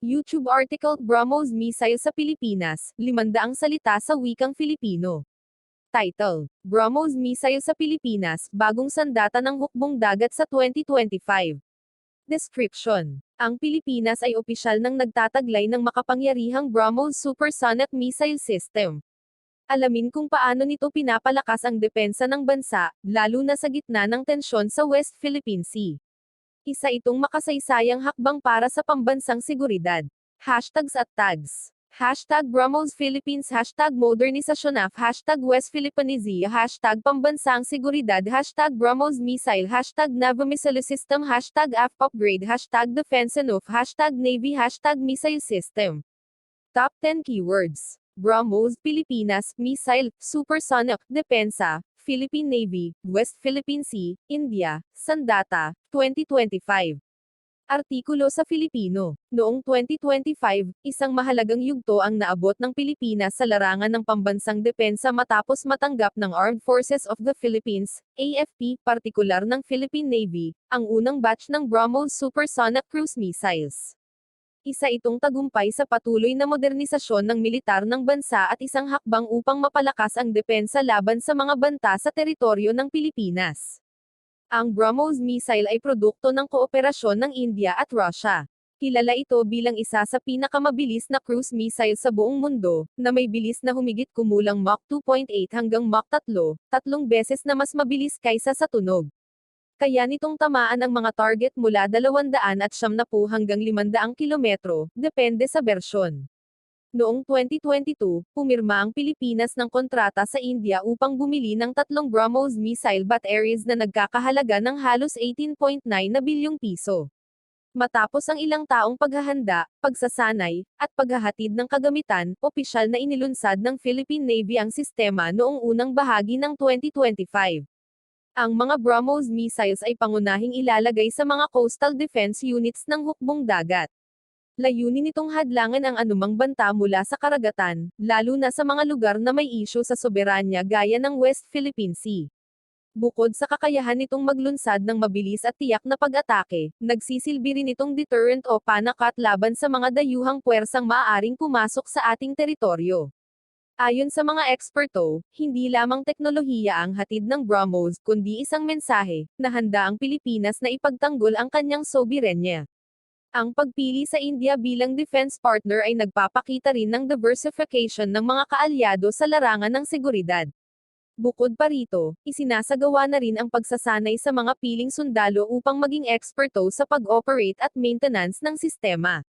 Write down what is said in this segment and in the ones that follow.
YouTube article BrahMos Missile sa Pilipinas, 500 salita sa wikang Filipino. Title: BrahMos Missile sa Pilipinas, bagong sandata ng hukbong dagat sa 2025. Description: Ang Pilipinas ay opisyal ng nagtataglay ng makapangyarihang BrahMos Supersonic Missile System. Alamin kung paano nito pinapalakas ang depensa ng bansa, lalo na sa gitna ng tensyon sa West Philippine Sea. Isa itong makasaysayang hakbang para sa pambansang seguridad. Hashtags at tags. Hashtag BrahMos Philippines. Hashtag Modernisasyon of Hashtag West Philippinizia Hashtag Pambansang Seguridad. Hashtag BrahMos Missile. Hashtag Nava Missile System. Hashtag AF Upgrade. Hashtag Defense Enough Hashtag Navy. Hashtag Missile System. Top 10 Keywords. BrahMos Pilipinas Missile Supersonic Depensa Philippine Navy, West Philippine Sea, India, Sandata, 2025. Artikulo sa Filipino. Noong 2025, isang mahalagang yugto ang naabot ng Pilipinas sa larangan ng pambansang depensa matapos matanggap ng Armed Forces of the Philippines, AFP, partikular ng Philippine Navy, ang unang batch ng BrahMos Supersonic Cruise Missiles. Isa itong tagumpay sa patuloy na modernisasyon ng militar ng bansa at isang hakbang upang mapalakas ang depensa laban sa mga banta sa teritoryo ng Pilipinas. Ang BrahMos missile ay produkto ng kooperasyon ng India at Russia. Kilala ito bilang isa sa pinakamabilis na cruise missile sa buong mundo, na may bilis na humigit kumulang Mach 2.8 hanggang Mach 3, tatlong beses na mas mabilis kaysa sa tunog. Kaya nitong tamaan ang mga target mula 200 at 70 hanggang 500 kilometro, depende sa bersyon. Noong 2022, pumirma ang Pilipinas ng kontrata sa India upang bumili ng tatlong BrahMos missile batteries na nagkakahalaga ng halos 18.9 na bilyong piso. Matapos ang ilang taong paghahanda, pagsasanay, at paghahatid ng kagamitan, opisyal na inilunsad ng Philippine Navy ang sistema noong unang bahagi ng 2025. Ang mga BrahMos missiles ay pangunahing ilalagay sa mga coastal defense units ng hukbong dagat. Layunin nitong hadlangan ang anumang banta mula sa karagatan, lalo na sa mga lugar na may isyu sa soberanya gaya ng West Philippine Sea. Bukod sa kakayahan nitong maglunsad ng mabilis at tiyak na pag-atake, nagsisilbi rin itong deterrent o panakat laban sa mga dayuhang puwersang maaaring pumasok sa ating teritoryo. Ayon sa mga eksperto, hindi lamang teknolohiya ang hatid ng BrahMos kundi isang mensahe, na handa ang Pilipinas na ipagtanggol ang kanyang soberenya. Ang pagpili sa India bilang defense partner ay nagpapakita rin ng diversification ng mga kaalyado sa larangan ng seguridad. Bukod pa rito, isinasagawa na rin ang pagsasanay sa mga piling sundalo upang maging eksperto sa pag-operate at maintenance ng sistema.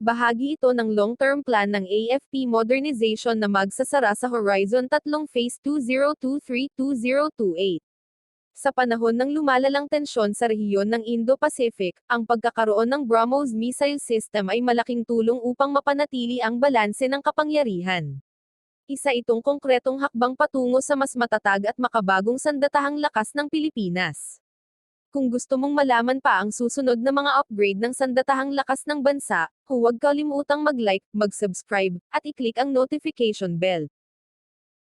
Bahagi ito ng long-term plan ng AFP modernization na magsasara sa Horizon 3 Phase 2023-2028. Sa panahon ng lumalalang tensyon sa rehiyon ng Indo-Pacific, ang pagkakaroon ng BrahMos missile system ay malaking tulong upang mapanatili ang balanse ng kapangyarihan. Isa itong konkretong hakbang patungo sa mas matatag at makabagong sandatahang lakas ng Pilipinas. Kung gusto mong malaman pa ang susunod na mga upgrade ng sandatahang lakas ng bansa, huwag kalimutang mag-like, mag-subscribe, at i-click ang notification bell.